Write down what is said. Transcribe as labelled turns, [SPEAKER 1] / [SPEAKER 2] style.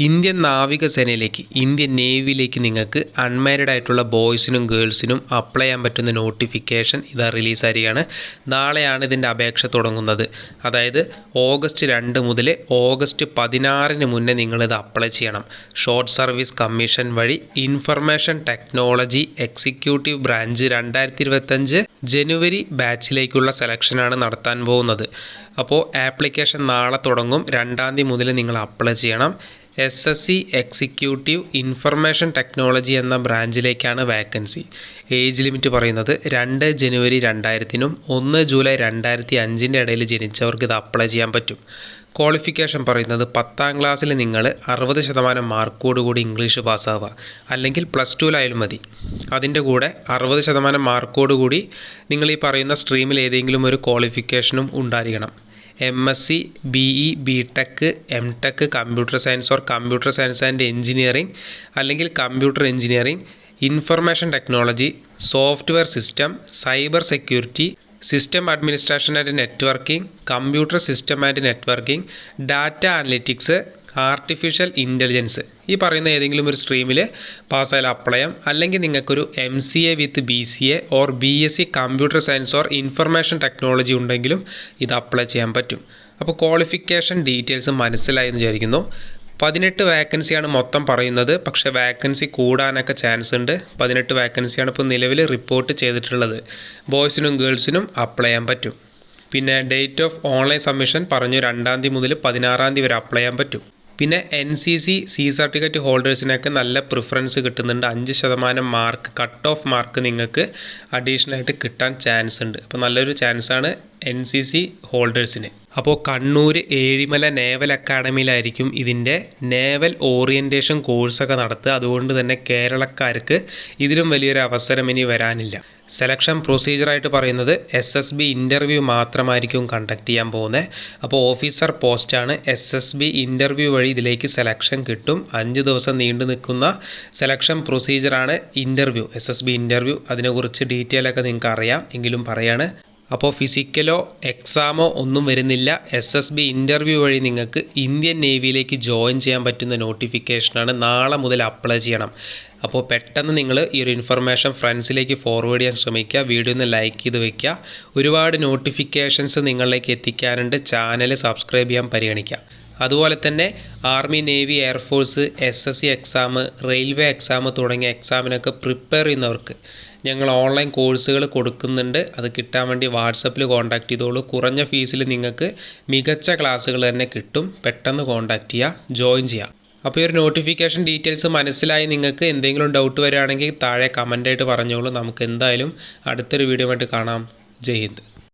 [SPEAKER 1] Indian നാവികസേനയിലേക്ക് Indian നേവിയിലേക്ക് നിങ്ങൾക്ക് unmarried ആയിട്ടുള്ള ബോയ്സിനും ഗേൾസിനും apply ചെയ്യാൻ പറ്റുന്ന നോട്ടിഫിക്കേഷൻ ഇതാ റിലീസായിരിക്കുകയാണ് നാളെയാണ് ഇതിന്റെ അപേക്ഷ തുടങ്ങുന്നത്. അതായത് ഓഗസ്റ്റ് രണ്ട് മുതൽ ഓഗസ്റ്റ് പതിനാറിന് മുന്നേ നിങ്ങളിത് അപ്ലൈ ചെയ്യണം. ഷോർട്ട് സർവീസ് കമ്മീഷൻ വഴി ഇൻഫർമേഷൻ ടെക്നോളജി എക്സിക്യൂട്ടീവ് ബ്രാഞ്ച് രണ്ടായിരത്തി ഇരുപത്തഞ്ച് ജനുവരി ബാച്ചിലേക്കുള്ള സെലക്ഷനാണ് നടത്താൻ പോകുന്നത്. അപ്പോൾ ആപ്ലിക്കേഷൻ നാളെ തുടങ്ങും. രണ്ടാം തീയതി മുതൽ നിങ്ങൾ അപ്ലൈ ചെയ്യണം. S S C executive information technology എന്ന ബ്രാഞ്ചിലേക്കാണ് വാക്കൻസി. ഏജ് ലിമിറ്റ് പറയുന്നത് രണ്ട് ജനുവരി രണ്ടായിരത്തിനും ഒന്ന് ജൂലൈ രണ്ടായിരത്തി അഞ്ചിന്റെ ഇടയിൽ ജനിച്ചവർക്ക് ഇത് അപ്ലൈ ചെയ്യാൻ പറ്റും. ക്വാളിഫിക്കേഷൻ പറയുന്നത് പത്താം ക്ലാസ്സിൽ നിങ്ങൾ അറുപത് ശതമാനം മാർക്കോട് കൂടി ഇംഗ്ലീഷ് പാസ്സാവുക. അല്ലെങ്കിൽ പ്ലസ് ടുവിലായാലും മതി. അതിന്റെ കൂടെ അറുപത് ശതമാനം മാർക്കോട് കൂടി നിങ്ങൾ ഈ പറയുന്ന സ്ട്രീമിൽ ഏതെങ്കിലും ഒരു ക്വാളിഫിക്കേഷനും ഉണ്ടായിരിക്കണം. M S C B E B tech M tech computer science or computer science and engineering അല്ലെങ്കിൽ computer engineering information technology software system cyber security system administration and networking computer system and networking data analytics artificial intelligence ഈ പറയുന്ന ഏതെങ്കിലും ഒരു സ്ട്രീമിൽ പാസ്സായാൽ apply ചെയ്യാം അല്ലെങ്കിൽ നിങ്ങൾക്കൊരു M C A with B C A or B S C computer science or information technology ഉണ്ടെങ്കിലും ഇത് apply ചെയ്യാൻ പറ്റും. അപ്പോൾ ക്വാളിഫിക്കേഷൻ ഡീറ്റെയിൽസ് മനസ്സിലായി എന്ന് വിചാരിക്കുന്നു. പതിനെട്ട് വാക്കൻസിയാണ് മൊത്തം പറയുന്നത്. പക്ഷേ വാക്കൻസി കൂടാനൊക്കെ ചാൻസ് ഉണ്ട്. പതിനെട്ട് വാക്കൻസിയാണ് ഇപ്പോൾ നിലവിൽ റിപ്പോർട്ട് ചെയ്തിട്ടുള്ളത്. ബോയ്സിനും ഗേൾസിനും അപ്ലൈ ചെയ്യാൻ പറ്റും. പിന്നെ ഡേറ്റ് ഓഫ് ഓൺലൈൻ സബ്മിഷൻ പറഞ്ഞു രണ്ടാം തീയതി മുതൽ പതിനാറാം തീയതി വരെ അപ്ലൈ ചെയ്യാൻ പറ്റും. പിന്നെ N C C C certificate ഹോൾഡേഴ്സിനൊക്കെ നല്ല പ്രിഫറൻസ് കിട്ടുന്നുണ്ട്. അഞ്ച് ശതമാനം മാർക്ക് കട്ട് ഓഫ് മാർക്ക് നിങ്ങൾക്ക് അഡീഷണൽ ആയിട്ട് കിട്ടാൻ ചാൻസ് ഉണ്ട്. അപ്പോൾ നല്ലൊരു ചാൻസാണ് എൻ സി സി ഹോൾഡേഴ്സിന് അപ്പോൾ കണ്ണൂർ ഏഴിമല നേവൽ അക്കാഡമിയിലായിരിക്കും ഇതിന്റെ നേവൽ ഓറിയന്റേഷൻ കോഴ്സൊക്കെ നടത്തുക. അതുകൊണ്ട് തന്നെ കേരളക്കാർക്ക് ഇതിലും വലിയൊരു അവസരം ഇനി വരാനില്ല. സെലക്ഷൻ പ്രൊസീജിയറായിട്ട് പറയുന്നത് എസ് എസ് ബി ഇന്റർവ്യൂ മാത്രമായിരിക്കും കണ്ടക്ട് ചെയ്യാൻ പോകുന്നത്. അപ്പോൾ ഓഫീസർ പോസ്റ്റാണ് എസ് എസ് ബി ഇന്റർവ്യൂ വഴി ഇതിലേക്ക് സെലക്ഷൻ കിട്ടും. അഞ്ച് ദിവസം നീണ്ടു നിൽക്കുന്ന selection പ്രൊസീജിയറാണ് interview S S B interview അതിനെക്കുറിച്ച് ഡീറ്റെയിൽ ഒക്കെ നിങ്ങൾക്ക് അറിയാം എങ്കിലും പറയാണ് അപ്പോൾ ഫിസിക്കലോ എക്സാമോ ഒന്നും വരുന്നില്ല. എസ് എസ് ബി ഇന്റർവ്യൂ വഴി നിങ്ങൾക്ക് ഇന്ത്യൻ നേവിയിലേക്ക് ജോയിൻ ചെയ്യാൻ പറ്റുന്ന നോട്ടിഫിക്കേഷനാണ് നാളെ മുതൽ അപ്ലൈ ചെയ്യണം. അപ്പോൾ പെട്ടെന്ന് നിങ്ങൾ ഈ ഒരു ഇൻഫർമേഷൻ ഫ്രണ്ട്സിലേക്ക് ഫോർവേഡ് ചെയ്യാൻ ശ്രമിക്കുക. വീഡിയോ ഒന്ന് ലൈക്ക് ചെയ്ത് വയ്ക്കുക ഒരുപാട് നോട്ടിഫിക്കേഷൻസ് നിങ്ങളിലേക്ക് എത്തിക്കാനുണ്ട്. ചാനൽ സബ്സ്ക്രൈബ് ചെയ്യാൻ പരിഗണിക്കുക. അതുപോലെ തന്നെ army navy air force S S C exam railway exam തുടങ്ങിയ എക്സാമിനൊക്കെ പ്രിപ്പയർ ചെയ്യുന്നവർക്ക് ഞങ്ങൾ ഓൺലൈൻ കോഴ്സുകൾ കൊടുക്കുന്നുണ്ട്. അത് കിട്ടാൻ വേണ്ടി വാട്സപ്പിൽ കോൺടാക്ട് ചെയ്തോളൂ. കുറഞ്ഞ ഫീസിൽ നിങ്ങൾക്ക് മികച്ച ക്ലാസ്സുകൾ തന്നെ കിട്ടും. പെട്ടെന്ന് കോൺടാക്ട് ചെയ്യുക ജോയിൻ ചെയ്യുക അപ്പോൾ ഈ ഒരു നോട്ടിഫിക്കേഷൻ ഡീറ്റെയിൽസ് മനസ്സിലായി നിങ്ങൾക്ക് എന്തെങ്കിലും ഡൗട്ട് വരികയാണെങ്കിൽ താഴെ കമന്റായിട്ട് പറഞ്ഞോളൂ. നമുക്ക് എന്തായാലും അടുത്തൊരു വീഡിയോ ആയിട്ട് കാണാം. ജയ് ഹിന്ദ്.